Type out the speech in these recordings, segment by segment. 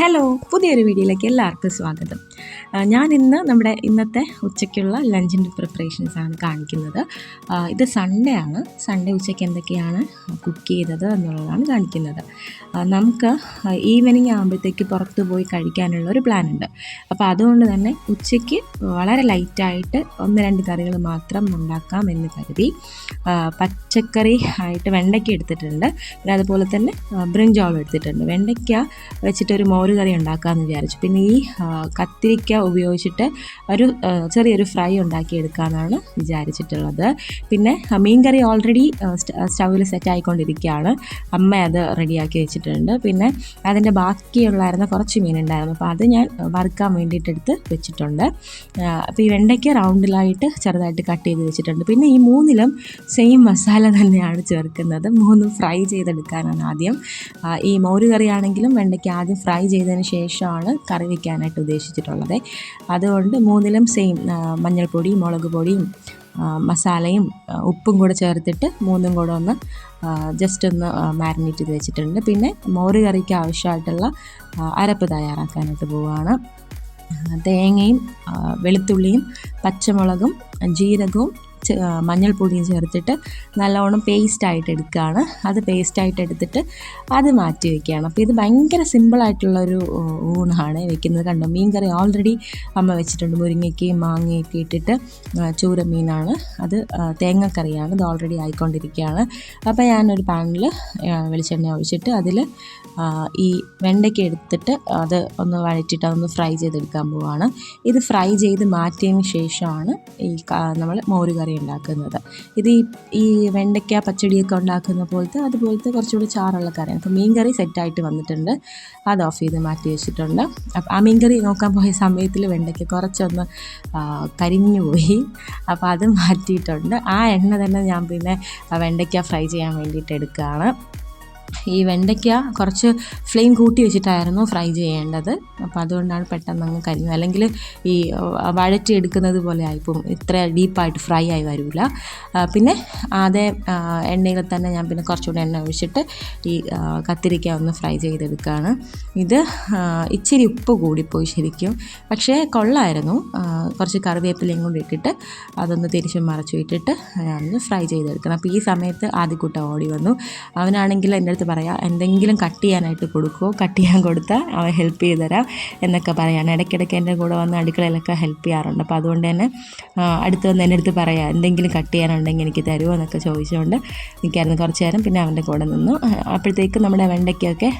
Hello പുതിയൊരു വീഡിയോയിലേക്ക് എല്ലാവർക്കും സ്വാഗതം. ഞാൻ ഇന്ന് നമ്മുടെ ഇന്നത്തെ ഉച്ചയ്ക്കുള്ള ലഞ്ചിന്റെ പ്രിപ്പറേഷൻസ് ആണ് കാണിക്കുന്നത്. ഇത് സൺഡേ ആണ്. സൺഡേ ഉച്ചയ്ക്ക് എന്തൊക്കെയാണ് കുക്ക് ചെയ്തത് എന്നുള്ളതാണ് കാണിക്കുന്നത്. നമുക്ക് ഈവനിങ് ആകുമ്പോഴത്തേക്ക് പുറത്ത് പോയി കഴിക്കാനുള്ള ഒരു പ്ലാൻ ഉണ്ട്. അപ്പോൾ അതുകൊണ്ട് തന്നെ ഉച്ചയ്ക്ക് വളരെ ലൈറ്റായിട്ട് ഒന്ന് രണ്ട് കറികൾ മാത്രം ഉണ്ടാക്കാം എന്ന് കരുതി പച്ചക്കറി ആയിട്ട് വെണ്ടയ്ക്ക എടുത്തിട്ടുണ്ട്. പിന്നെ അതുപോലെ തന്നെ ബ്രിഞ്ചോളം എടുത്തിട്ടുണ്ട്. വെണ്ടയ്ക്ക വെച്ചിട്ടൊരു മോര് കറി ഉണ്ടാക്കാമെന്ന് വിചാരിച്ചു. പിന്നെ ഈ കത്തിരിക്ക ഉപയോഗിച്ചിട്ട് ഒരു ചെറിയൊരു ഫ്രൈ ഉണ്ടാക്കി എടുക്കാമെന്നാണ് വിചാരിച്ചിട്ടുള്ളത്. പിന്നെ മീൻ കറി ഓൾറെഡി സ്റ്റൗവിൽ സെറ്റ് ആയിക്കൊണ്ടിരിക്കുകയാണ്. അമ്മ അത് റെഡിയാക്കി വെച്ചിട്ടുണ്ട്. പിന്നെ അതിന്റെ ബാക്കിയുള്ളായിരുന്ന കുറച്ച് മീൻ ഉണ്ടായിരുന്നു അപ്പോൾ അത് ഞാൻ വറുക്കാൻ വേണ്ടിയിട്ട് എടുത്ത് വെച്ചിട്ടുണ്ട് അപ്പോൾ ഈ വെണ്ടയ്ക്ക റൗണ്ടിലായിട്ട് ചെറുതായിട്ട് കട്ട് ചെയ്ത് വെച്ചിട്ടുണ്ട്. പിന്നെ ഈ മൂന്നിലും സെയിം മസാല തന്നെയാണ് ചേർക്കുന്നത്. മൂന്നും ഫ്രൈ ചെയ്തെടുക്കാനാണ് ആദ്യം. ഈ മോര് കറിയാണെങ്കിലും വെണ്ടയ്ക്ക ആദ്യം ഫ്രൈ ചെയ്തതിന് ശേഷമാണ് കറി വയ്ക്കാനായിട്ട് ഉദ്ദേശിച്ചിട്ടുള്ളത്. അതുകൊണ്ട് മൂന്നിലും സെയിം മഞ്ഞൾപ്പൊടിയും മുളക് പൊടിയും മസാലയും ഉപ്പും കൂടെ ചേർത്തിട്ട് മൂന്നും കൂടെ ഒന്ന് ജസ്റ്റ് ഒന്ന് മാരിനേറ്റ് ചെയ്ത് വെച്ചിട്ടുണ്ട്. പിന്നെ മോര് കറിക്ക് ആവശ്യമായിട്ടുള്ള അരപ്പ് തയ്യാറാക്കാനായിട്ട് പോവുകയാണ് തേങ്ങയും വെളുത്തുള്ളിയും പച്ചമുളകും ജീരകവും മഞ്ഞൾപ്പൊടിയും ചേർത്തിട്ട് നല്ലോണം പേസ്റ്റായിട്ട് എടുക്കുകയാണ്. അത് പേസ്റ്റായിട്ട് എടുത്തിട്ട് അത് മാറ്റി വയ്ക്കുകയാണ് അപ്പോൾ ഇത് ഭയങ്കര സിമ്പിളായിട്ടുള്ളൊരു ഊണാണ് വെക്കുന്നത്. കണ്ടോ മീൻകറി ഓൾറെഡി അമ്മ വെച്ചിട്ടുണ്ട്. മുരിങ്ങയ്ക്കയും മാങ്ങയൊക്കെ ഇട്ടിട്ട് ചൂര മീനാണ് അത് തേങ്ങക്കറിയാണ്. ഇത് ഓൾറെഡി ആയിക്കൊണ്ടിരിക്കുകയാണ്. അപ്പോൾ ഞാനൊരു പാനിൽ വെളിച്ചെണ്ണ ഒഴിച്ചിട്ട് അതിൽ ഈ വെണ്ടയ്ക്ക എടുത്തിട്ട് അത് ഒന്ന് വഴറ്റിട്ട് അതൊന്ന് ഫ്രൈ ചെയ്തെടുക്കാൻ പോവുകയാണ് ഇത് ഫ്രൈ ചെയ്ത് മാറ്റിയതിന് ശേഷമാണ് ഈ നമ്മൾ മോര് കറി ഉണ്ടാക്കുന്നത്. ഇത് ഈ വെണ്ടയ്ക്ക പച്ചടിയൊക്കെ ഉണ്ടാക്കുന്ന പോലത്തെ അതുപോലത്തെ കുറച്ചുകൂടി ചാറുള്ള കറിയാണ്. അപ്പോൾ മീൻ കറി സെറ്റായിട്ട് വന്നിട്ടുണ്ട്. അത് ഓഫ് ചെയ്ത് മാറ്റി വെച്ചിട്ടുണ്ട്. അപ്പോൾ ആ മീൻകറി നോക്കാൻ പോയ സമയത്തിൽ വെണ്ടയ്ക്ക കുറച്ചൊന്ന് കരിഞ്ഞു പോയി. അപ്പോൾ അത് മാറ്റിയിട്ടുണ്ട്. ആ എണ്ണ തന്നെ ഞാൻ പിന്നെ വെണ്ടയ്ക്ക ഫ്രൈ ചെയ്യാൻ വേണ്ടിയിട്ട് എടുക്കുകയാണ്. ഈ വെണ്ടയ്ക്ക കുറച്ച് ഫ്ലെയിം കൂട്ടി വെച്ചിട്ടായിരുന്നു ഫ്രൈ ചെയ്യേണ്ടത്. അപ്പോൾ അതുകൊണ്ടാണ് പെട്ടെന്ന് അങ്ങ് കരിഞ്ഞത്. അല്ലെങ്കിൽ ഈ വഴറ്റി എടുക്കുന്നത് പോലെ ആയിപ്പോൾ ഇത്ര ഡീപ്പായിട്ട് ഫ്രൈ ആയി വരില്ല പിന്നെ അതേ എണ്ണയിൽ തന്നെ ഞാൻ പിന്നെ കുറച്ചുകൂടി എണ്ണ ഒഴിച്ചിട്ട് ഈ കത്തിരിക്ക ഒന്ന് ഫ്രൈ ചെയ്തെടുക്കുകയാണ്. ഇത് ഇച്ചിരി ഉപ്പ് കൂടിപ്പോയി ശരിക്കും. പക്ഷേ കൊള്ളായിരുന്നു. കുറച്ച് കറിവേപ്പിലയും കൂടി ഇട്ടിട്ട് അതൊന്ന് തിരിച്ചും മറച്ചു ഇട്ടിട്ട് ഞാനൊന്ന് ഫ്രൈ ചെയ്തെടുക്കണം. അപ്പോൾ ഈ സമയത്ത് ആദ്യക്കൂട്ടം ഓടി വന്നു. അവനാണെങ്കിൽ എന്റെ അടുത്ത് പറയാം എന്തെങ്കിലും കട്ട് ചെയ്യാനായിട്ട് കൊടുക്കുമോ കട്ട് ചെയ്യാൻ കൊടുത്താൽ അവൻ ഹെൽപ്പ് ചെയ്ത് തരാം എന്നൊക്കെ പറയാണ് ഇടയ്ക്കിടയ്ക്ക് എന്റെ കൂടെ വന്ന് അടുക്കളയിലൊക്കെ ഹെൽപ്പ് ചെയ്യാറുണ്ട്. അപ്പോൾ അതുകൊണ്ട് തന്നെ അടുത്ത് വന്ന് എന്റെ അടുത്ത് പറയാം എന്തെങ്കിലും കട്ട് ചെയ്യാനുണ്ടെങ്കിൽ എനിക്ക് തരുമോ എന്നൊക്കെ ചോദിച്ചുകൊണ്ട് നിൽക്കായിരുന്നു കുറച്ച് നേരം. പിന്നെ അവന്റെ കൂടെ നിന്നു. അപ്പോഴത്തേക്ക് നമ്മുടെ വെണ്ടയ്ക്കൊക്കെ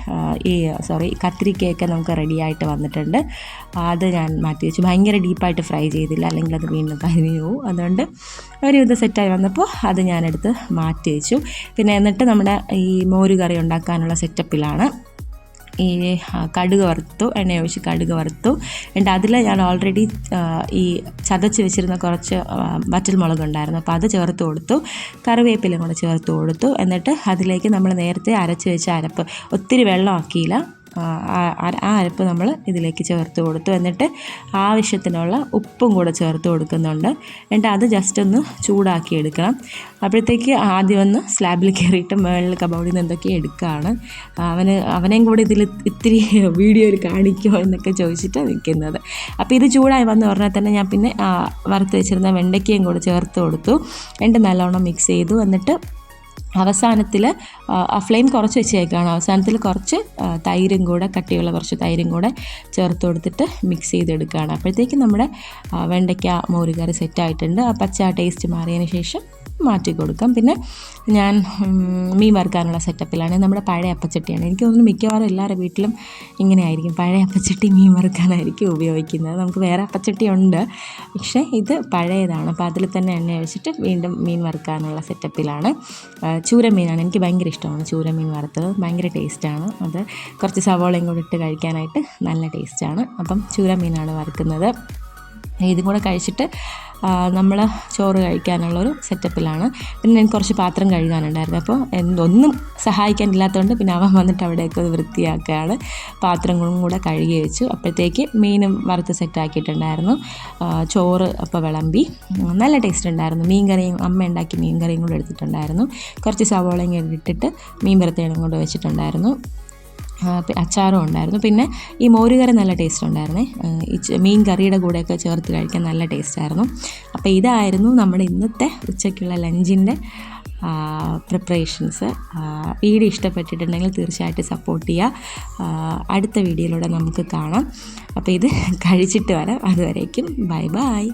ഈ സോറി കത്തിരിക്കയൊക്കെ നമുക്ക് റെഡി ആയിട്ട് വന്നിട്ടുണ്ട്. അത് ഞാൻ മാറ്റി വെച്ചു. ഭയങ്കര ഡീപ്പായിട്ട് ഫ്രൈ ചെയ്തില്ല. അല്ലെങ്കിൽ അത് വീണ്ടും കരിഞ്ഞു പോകും അതുകൊണ്ട് ഒരു വിധം സെറ്റായി വന്നപ്പോൾ അത് ഞാനെടുത്ത് മാറ്റി വെച്ചു. പിന്നെ എന്നിട്ട് നമ്മുടെ ഈ മോര് കറി ഉണ്ടാക്കാനുള്ള സെറ്റപ്പിലാണ്. ഈ കടുക് വറുത്തു എണ്ണ ഒഴിച്ച് കടുക് വറുത്തു. എന്നിട്ട് അതിൽ ഞാൻ ഓൾറെഡി ഈ ചതച്ച് വെച്ചിരുന്ന കുറച്ച് വറ്റൽ വറ്റൽമുളക് ഉണ്ടായിരുന്നു. അപ്പോൾ അത് ചേർത്ത് കൊടുത്തു. കറിവേപ്പിലും കൂടെ ചേർത്ത് കൊടുത്തു. എന്നിട്ട് അതിലേക്ക് നമ്മൾ നേരത്തെ അരച്ച് വെച്ച അരപ്പ്. ഒത്തിരി വെള്ളമാക്കിയില്ല ആ, അരപ്പ് നമ്മൾ ഇതിലേക്ക് ചേർത്ത് കൊടുത്തു. എന്നിട്ട് ആവശ്യത്തിനുള്ള ഉപ്പും കൂടെ ചേർത്ത് കൊടുക്കുന്നുണ്ട്. എന്നിട്ട് അത് ജസ്റ്റ് ഒന്ന് ചൂടാക്കി എടുക്കണം. അപ്പോഴത്തേക്ക് ആദ്യം ഒന്ന് സ്ലാബിൽ കയറിയിട്ട് മേളിൽ കബോർഡിൽ നിന്ന് എന്തൊക്കെ എടുക്കുകയാണ്. അവന് അവനെയും കൂടെ ഇതിൽ ഇത്തിരി വീഡിയോയിൽ കാണിക്കുമോ എന്നൊക്കെ ചോദിച്ചിട്ട് നിൽക്കുന്നത്. അപ്പോൾ ഇത് ചൂടായി വന്ന് പറഞ്ഞാൽ തന്നെ ഞാൻ പിന്നെ വറുത്ത് വെച്ചിരുന്ന വെണ്ടയ്ക്കയും കൂടെ ചേർത്ത് കൊടുത്തു. എന്നിട്ട് നല്ലോണം മിക്സ് ചെയ്തു. എന്നിട്ട് അവസാനത്തിൽ ആ ഫ്ലെയിം കുറച്ച് വെച്ചേക്കാണ്. അവസാനത്തിൽ കുറച്ച് തൈരും കൂടെ കട്ടിയുള്ള കുറച്ച് തൈരും കൂടെ ചേർത്ത് കൊടുത്തിട്ട് മിക്സ് ചെയ്തെടുക്കുകയാണ്. അപ്പോഴത്തേക്കും നമ്മുടെ വെണ്ടയ്ക്ക മോരുകറി സെറ്റായിട്ടുണ്ട് ആ പച്ച ടേസ്റ്റ് മാറിയതിന് ശേഷം മാറ്റി കൊടുക്കാം. പിന്നെ ഞാൻ മീൻ വറുക്കാനുള്ള സെറ്റപ്പിലാണ് നമ്മുടെ പഴയ അപ്പച്ചട്ടിയാണ്. എനിക്ക് തോന്നുന്നു മിക്കവാറും എല്ലാവരുടെ വീട്ടിലും ഇങ്ങനെ ആയിരിക്കും പഴയ അപ്പച്ചട്ടി മീൻ വറുക്കാനായിരിക്കും ഉപയോഗിക്കുന്നത്. നമുക്ക് വേറെ അപ്പച്ചട്ടി ഉണ്ട്. പക്ഷേ ഇത് പഴയതാണ്. അപ്പോൾ അതിൽ തന്നെ എണ്ണ ഒഴിച്ചിട്ട് വീണ്ടും മീൻ വറുക്കാനുള്ള സെറ്റപ്പിലാണ് ചൂര ചൂരമീനാണ് എനിക്ക് ഭയങ്കര ഇഷ്ടമാണ് ചൂരമീൻ വറുത്തത്. ഭയങ്കര ടേസ്റ്റാണ് അത്. കുറച്ച് സവോളയും കൂടി ഇട്ട് കഴിക്കാനായിട്ട് നല്ല ടേസ്റ്റാണ്. അപ്പം ചൂരമീനാണ് വറുക്കുന്നത്. ഇതും കൂടെ കഴിച്ചിട്ട് നമ്മൾ ചോറ് കഴിക്കാനുള്ളൊരു സെറ്റപ്പിലാണ് പിന്നെ എനിക്ക് കുറച്ച് പാത്രം കഴുകാനുണ്ടായിരുന്നു. അപ്പോൾ എന്തൊന്നും സഹായിക്കാനില്ലാത്തതുകൊണ്ട് പിന്നെ അവൻ വന്നിട്ട് അവിടെയൊക്കെ വൃത്തിയാക്കുകയാണ്. പാത്രങ്ങളും കൂടെ കഴുകി വെച്ചു. അപ്പോഴത്തേക്ക് മീനും വറുത്ത് സെറ്റാക്കിയിട്ടുണ്ടായിരുന്നു ചോറ് അപ്പോൾ വിളമ്പി. നല്ല ടേസ്റ്റ് ഉണ്ടായിരുന്നു. മീൻ കറിയും അമ്മ ഉണ്ടാക്കി മീൻ കറിയും കൂടെ എടുത്തിട്ടുണ്ടായിരുന്നു. കുറച്ച് സവോളയും ഇട്ടിട്ട് മീൻ വറുത്തേനും കൂടെ വെച്ചിട്ടുണ്ടായിരുന്നു. അച്ചാറും ഉണ്ടായിരുന്നു. പിന്നെ ഈ മോരുകറി നല്ല ടേസ്റ്റ് ഉണ്ടായിരുന്നേ. ഈ മീൻ കറിയുടെ കൂടെയൊക്കെ ചേർത്ത് കഴിക്കാൻ നല്ല ടേസ്റ്റായിരുന്നു അപ്പോൾ ഇതായിരുന്നു നമ്മുടെ ഇന്നത്തെ ഉച്ചയ്ക്കുള്ള ലഞ്ചിന്റെ പ്രിപ്പറേഷൻസ് വീഡിയോ ഇഷ്ടപ്പെട്ടിട്ടുണ്ടെങ്കിൽ തീർച്ചയായിട്ടും സപ്പോർട്ട് ചെയ്യുക. അടുത്ത വീഡിയോയിലൂടെ നമുക്ക് കാണാം. അപ്പോൾ ഇത് കഴിച്ചിട്ട് വരാം. അതുവരേക്കും ബൈ ബൈ.